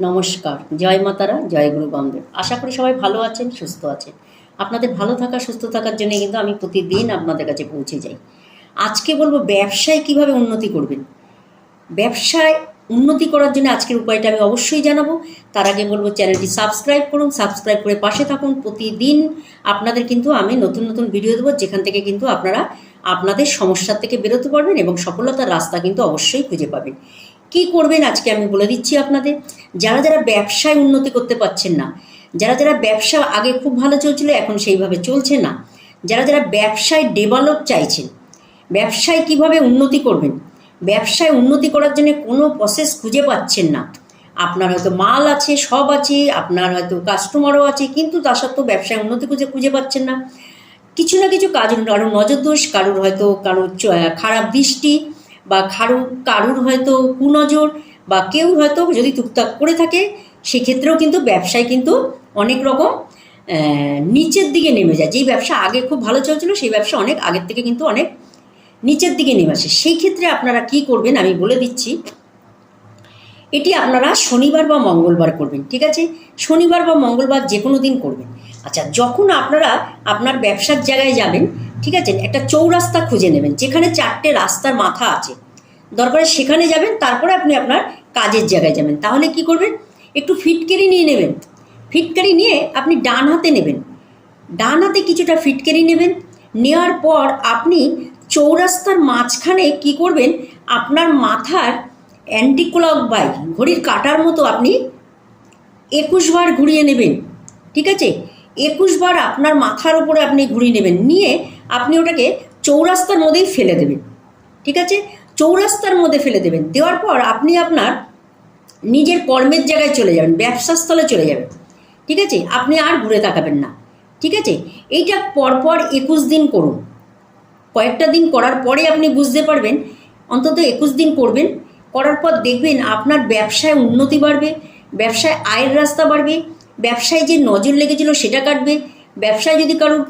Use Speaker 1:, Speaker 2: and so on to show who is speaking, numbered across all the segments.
Speaker 1: নমস্কার, জয় মাতারা, জয় গুরু বামদেব আশা করি সবাই ভালো আছেন, সুস্থ আছেন। আপনাদের ভালো থাকা, সুস্থ থাকার জন্য কিন্তু আমি প্রতিদিন আপনাদের কাছে পৌঁছে যাই। আজকে বলব ব্যবসায় কীভাবে উন্নতি করবেন। ব্যবসায় উন্নতি করার জন্য আজকের উপায়টা আমি অবশ্যই জানাব। তার আগে বলব চ্যানেলটি সাবস্ক্রাইব করুন, সাবস্ক্রাইব করে পাশে থাকুন। প্রতিদিন আপনাদের কিন্তু আমি নতুন নতুন ভিডিও দেবো, যেখান থেকে কিন্তু আপনারা আপনাদের সমস্যার থেকে বেরোতে পারবেন এবং সফলতার রাস্তা কিন্তু অবশ্যই খুঁজে পাবেন। কি করবেন আজকে আমি বলে দিচ্ছি আপনাদের। যারা যারা ব্যবসায় উন্নতি করতে পারছেন না, যারা যারা ব্যবসা আগে খুব ভালো চলছিল, এখন সেইভাবে চলছে না। যারা যারা ব্যবসায় ডেভেলপ চাইছেন, ব্যবসায় কীভাবে উন্নতি করবেন, ব্যবসায় উন্নতি করার জন্য কোনো প্রসেস খুঁজে পাচ্ছেন না। আপনার হয়তো মাল আছে, সব আছে, আপনার হয়তো কাস্টমারও আছে, কিন্তু তা সত্ত্বেও ব্যবসায় উন্নতি খুঁজে খুঁজে পাচ্ছেন না। কিছু না কিছু কাজ কারোর নজর দোষ কারোর হয়তো কারোর খারাপ দৃষ্টি বা কারুর কারুর হয়তো কুনজর বা কেউ হয়তো যদি টুকটাক করে থাকে, সেক্ষেত্রেও কিন্তু ব্যবসায় কিন্তু অনেক রকম নিচের দিকে নেমে যায়। যেই ব্যবসা আগে খুব ভালো চলছিল, সেই ব্যবসা অনেক আগের থেকে কিন্তু অনেক নিচের দিকে নেমে আসে। সেই ক্ষেত্রে আপনারা কি করবেন, আমি বলে দিচ্ছি, এটি আপনারা শনিবার বা মঙ্গলবার করবেন, ঠিক আছে? শনিবার বা মঙ্গলবার যে কোনো দিন করবেন। আচ্ছা যখন আপনারা আপনার ব্যবসার জায়গায় যাবেন ঠিক আছে? একটা চৌরাস্তা খুঁজে নেবেন, যেখানে চারটে রাস্তার মাথা আছে। দরকারে সেখানে যাবেন, তারপরে আপনি আপনার কাজের জায়গায় যাবেন। তাহলে কি করবেন? একটু ফিটকেরি নিয়ে নেবেন। ফিটকারি নিয়ে আপনি ডান হাতে নেবেন। ডান হাতে কিছুটা ফিটকেরি নেবেন। নেওয়ার পর আপনি চৌরাস্তার মাঝখানে কি করবেন? আপনার মাথার অ্যান্টিক্লক বাই ঘড়ির কাটার মতো আপনি একুশ বার ঘুরিয়ে নেবেন। ঠিক আছে? একুশ বার আপনার মাথার উপরে আপনি ঘুরিয়ে নেবেন। নিয়ে আপনি ওটাকে চৌরাস্তার মধ্যেই ফেলে দেবেন। ঠিক আছে? চৌরাস্তার মধ্যে ফেলে দেবেন। দেওয়ার পর আপনি আপনার নিজের কর্মের জায়গায় চলে যাবেন ব্যবসাস্থলে চলে যাবেন। ঠিক আছে? আপনি আর ঘুরে তাকাবেন না। ঠিক আছে? এইটা পরপর একুশ দিন করুন। কয়েকটা দিন করার পরে আপনি বুঝতে পারবেন, অন্তত একুশ দিন করবেন। করার পর দেখবেন আপনার ব্যবসায় উন্নতি বাড়বে, ব্যবসায় আয়ের রাস্তা বাড়বে ব্যবসায় যে নজর লেগেছিল সেটা কাটবে। ব্যবসায় যদি কারোর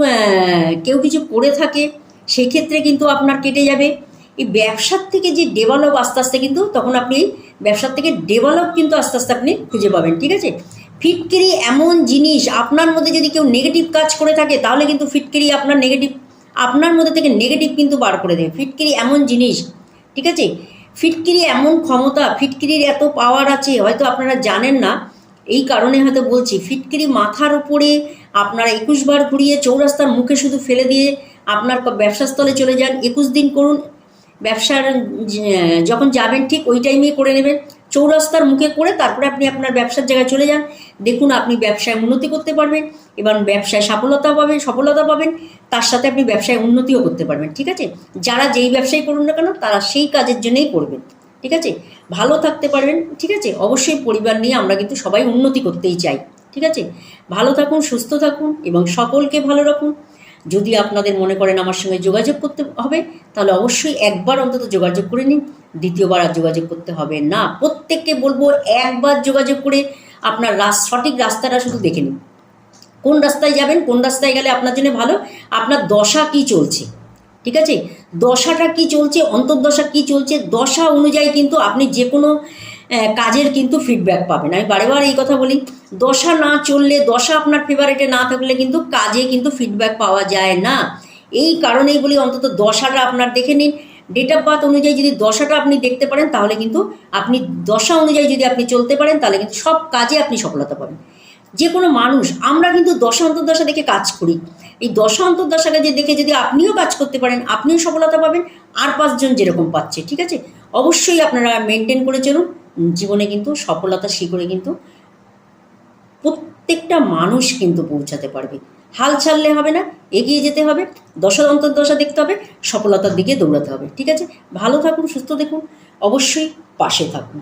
Speaker 1: কেউ কিছু করে থাকে সেই ক্ষেত্রে কিন্তু আপনার কেটে যাবে। এই ব্যবসার থেকে যে ডেভেলপ আস্তে আস্তে কিন্তু তখন আপনি ব্যবসার থেকে ডেভেলপ কিন্তু আস্তে আস্তে আপনি খুঁজে পাবেন, ঠিক আছে? ফিটকিরি এমন জিনিস, আপনার মধ্যে যদি কেউ নেগেটিভ কাজ করে থাকে, তাহলে কিন্তু ফিটকিরি আপনার নেগেটিভ আপনার মধ্যে থেকে নেগেটিভ কিন্তু বার করে দেবে ফিটকিরি এমন জিনিস, ঠিক আছে? ফিটকিরি এমন ক্ষমতা, ফিটকিরির এত পাওয়ার আছে, হয়তো আপনারা জানেন না এই কারণে হয়তো বলছি, ফিটকিরি মাথার উপরে আপনারা একুশ বার ঘুরিয়ে চৌরাস্তার মুখে শুধু ফেলে দিয়ে আপনার ব্যবসাস্থলে চলে যান, একুশ দিন করুন। ব্যবসার যখন যাবেন ঠিক ওই টাইমেই করে নেবেন। চৌরাস্তার মুখে করে তারপরে আপনি আপনার ব্যবসার জায়গায় চলে যান। দেখুন আপনি ব্যবসায় উন্নতি করতে পারবেন এবং ব্যবসায় সফলতা পাবেন সফলতা পাবেন, তার সাথে আপনি ব্যবসায় উন্নতিও করতে পারবেন, ঠিক আছে? যারা যেই ব্যবসায় করুন না কেন, তারা সেই কাজের জন্যই করবেন। ঠিক আছে? ভালো থাকতে পারবেন, ঠিক আছে? অবশ্যই পরিবার নিয়ে আমরা কিন্তু সবাই উন্নতি করতেই চাই, ঠিক আছে? ভালো থাকুন, সুস্থ থাকুন এবং সকলকে ভালো রাখুন। যদি আপনাদের মনে করেন আমার সঙ্গে যোগাযোগ করতে হবে, তাহলে অবশ্যই একবার অন্তত যোগাযোগ করে নিন। দ্বিতীয়বার আর যোগাযোগ করতে হবে না। প্রত্যেককে বলব একবার যোগাযোগ করে আপনার সঠিক রাস্তাটা শুধু দেখে নিন। কোন রাস্তায় যাবেন, কোন রাস্তায় গেলে আপনার জন্য ভালো, আপনার দশা কি চলছে। ঠিক আছে? দশাটা কি চলছে, অন্তর্দশা কি চলছে, দশা অনুযায়ী কিন্তু আপনি যে কোনো কাজের কিন্তু ফিডব্যাক পাবেন। আমি বারে বার এই কথা বলি, দশা না চললে, দশা আপনার ফেভারিটে না থাকলে কিন্তু কাজে কিন্তু ফিডব্যাক পাওয়া যায় না। এই কারণেই বলি অন্তত দশাটা আপনার দেখে নিন। ডেট অফ বার্থ অনুযায়ী যদি দশাটা আপনি দেখতে পারেন, তাহলে কিন্তু আপনি দশা অনুযায়ী যদি আপনি চলতে পারেন, তাহলে কিন্তু সব কাজে আপনি সফলতা পাবেন। যে কোনো মানুষ, আমরা কিন্তু দশা অন্তর্দশা দেখে কাজ করি। এই দশা অন্তর্দশাকে যে দেখে যদি আপনিও কাজ করতে পারেন, আপনিও সফলতা পাবেন, আর পাঁচজন যেরকম পাচ্ছে, ঠিক আছে? অবশ্যই আপনারা মেনটেন করে চলুন। জীবনে কিন্তু সফলতা শিখরে কিন্তু প্রত্যেকটা মানুষ কিন্তু পৌঁছাতে পারবে। হাল ছাড়লে হবে না, এগিয়ে যেতে হবে, দশা অন্তর্দশা দেখতে হবে, সফলতার দিকে দৌড়াতে হবে, ঠিক আছে? ভালো থাকুন, সুস্থ দেখুন, অবশ্যই পাশে থাকুন।